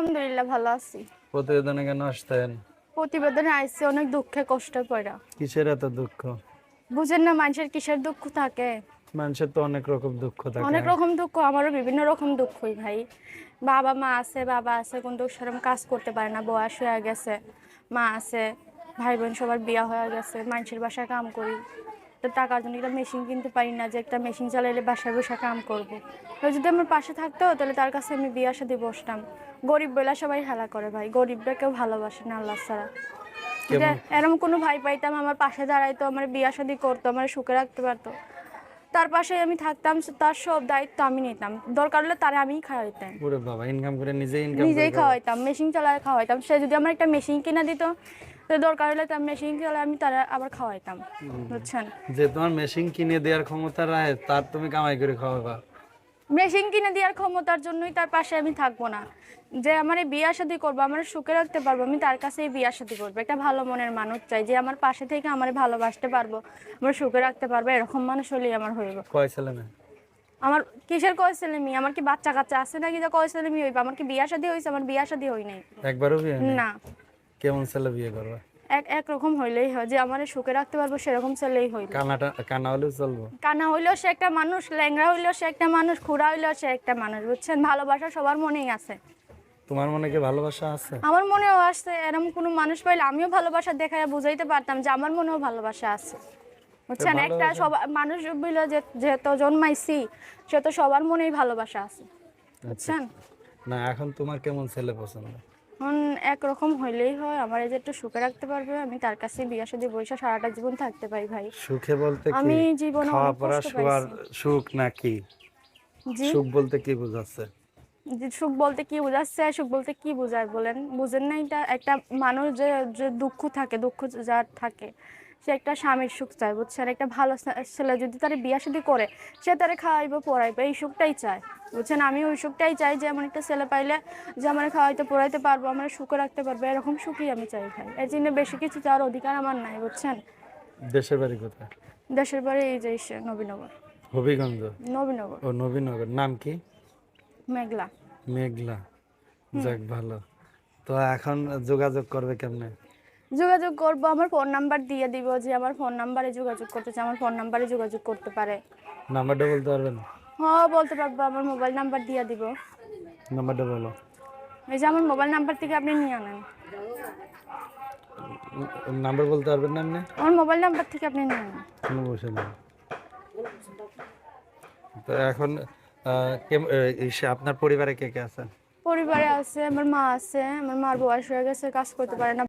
আলহামদুলিল্লাহ ভালো আছি। প্রতিবেদনে কেন আসতেন? প্রতিবেদনে আইসি অনেক দুঃখে কষ্ট পড়া কিসের এত দুঃখ? বুঝেন না মানুষের কিসের দুঃখ থাকে? মানুষের তো অনেক রকম দুঃখ থাকে। অনেক রকম দুঃখ আমারও বিভিন্ন রকম দুঃখই ভাই। বাবা মা আছে বাবা আছে কিন্তু সেরকম কাজ করতে পারে না বয়স হয়ে গেছে মা আছে ভাই বোন সবার বিয়া হয়ে গেছে মানুষের বাসায় কাম করি। তো টাকার জন্য একটা মেশিন কিনতে পারি না যে একটা মেশিন চালাইলে বাসায় বসে কাম করব। যদি আমার পাশে থাকতো তাহলে তার কাছে আমি বিয়ে সাথে বসতাম। গরিব বলে সবাই হেলা করে ভাই গরিবরা কেউ ভালোবাসে না আল্লাহ ছাড়া। এরকম কোনো ভাই পাইতাম আমার পাশে দাঁড়াইতো আমার বিয়া শাদি করতো আমার সুখে রাখতে পারতো। তার পাশে আমি থাকতাম তার সব দায়িত্ব আমি নিতাম। দরকার হলে তারে আমিই খাওয়াইতাম। ওরে বাবা ইনকাম করে নিজেই ইনকাম নিজেই খাওয়াইতাম মেশিন চালায় খাওয়াইতাম। সে যদি আমার একটা মেশিন কিনা দিত দরকার হলে তার মেশিন আমি তারা আবার খাওয়াইতাম বুঝছেন? যে তোমার মেশিন কিনে দেওয়ার ক্ষমতা রায় তার তুমি কামাই করে খাওয়াবা। মেশিন কিনে দেওয়ার ক্ষমতার জন্যই তার পাশে আমি থাকব না। যে আমার এই বিয়া শাদি করব আমার সুখে রাখতে পারব আমি তার কাছে এই বিয়া শাদি করব। একটা ভালো মনের মানুষ চাই যে আমার পাশে থেকে আমার ভালোবাসতে পারব আমার সুখে রাখতে পারব এরকম মানুষ হলেই আমার হইব। কয় ছেলে মেয়ে? আমার কিসের কয় ছেলে মেয়ে? আমার কি বাচ্চা কাচ্চা আছে নাকি যে কয় ছেলে মেয়ে হইবে? আমার কি বিয়া শাদি হয়েছে আমার বিয়া শাদি হই নাই। একবারও না। কেমন ছেলে বিয়ে করবা? এক একরকম হইলেই হয় যে আমার সুখে রাখতে পারব সেরকম ছেলেই হইবে। কানাটা কানা হলেও চলবো? কানা হইলেও সে একটা মানুষ ল্যাংরা হইলেও সে একটা মানুষ খুড়া হইলেও সে একটা মানুষ বুঝছেন? ভালোবাসা সবার মনেই আছে। তোমার মনে কি ভালোবাসা আছে? আমার মনেও আসছে এরকম কোনো মানুষ পাইলে আমিও ভালোবাসা দেখায় বুঝাইতে পারতাম যে আমার মনেও ভালোবাসা আছে। বুঝছেন? একটা সবার মানুষ বলল যে যেহেতু জন্মাইছি সে তো সবার মনেই ভালোবাসা আছে। বুঝছেন? না এখন তোমার কেমন ছেলে পছন্দ? একরকম হইলেই হয়। আমার এই যে একটু সুখে রাখতে পারবে আমি তার কাছে বিয়া শুধু বৈশা সারাটা জীবন থাকতে পারি ভাই। সুখে বলতে কি? আমি জীবনে খাওয়া পড়া শোয়ার সুখ নাকি? জি। সুখ বলতে কি বোঝাচ্ছে? যে সুখ বলতে কি বোঝাচ্ছে সুখ বলতে কি বোঝায় বলেন? বুঝেন না এটা একটা মানুষ যে যে দুঃখ থাকে দুঃখ যা থাকে। সে একটা স্বামীর সুখ চায় বুঝছেন একটা ভালো ছেলে যদি তার বিয়া শাদী করে সে তারে খাওয়াইবো পড়াইবে এই সুখটাই চায় বুঝছেন? আমি ওই সুখটাই চাই যে এমন একটা ছেলে পাইলে যে আমার খাওয়াইতে পড়াইতে পারব আমার সুখে রাখতে পারব এরকম সুখই আমি চাই ভাই। এর জন্য বেশি কিছু চাওয়ার অধিকার আমার নাই বুঝছেন? দেশের বাড়ি কোথায়? দেশের বাড়ি এই যে নবীনগর। হবিগঞ্জ? নবীনগর। ও নবীনগর। নাম কি? মেঘলা। মেঘলা। যাক ভালো। তো এখন যোগাযোগ করবে কেমনে? যোগাযোগ করব আমার ফোন নাম্বার দিয়ে দিব যে আমার ফোন নাম্বারে যোগাযোগ করতে চাই আমার ফোন নাম্বারে যোগাযোগ করতে পারে। নাম্বারটা বলতে পারবেন? হ্যাঁ বলতে পারব আমার মোবাইল নাম্বার দিয়ে দিব। নাম্বারটা বলো। এই যে আমার মোবাইল নাম্বার থেকে আপনি নিয়ে আনেন। নাম্বার বলতে পারবেন না আপনি? আমার মোবাইল নাম্বার থেকে আপনি নিয়ে আনেন। কোনো বসে নেই। তো এখন আপনার পরিবারে কে কে আছে? পরিবারে আছে আমার মা আছে আমার মার বয়স হয়ে গেছে কাজ করতে পারে না।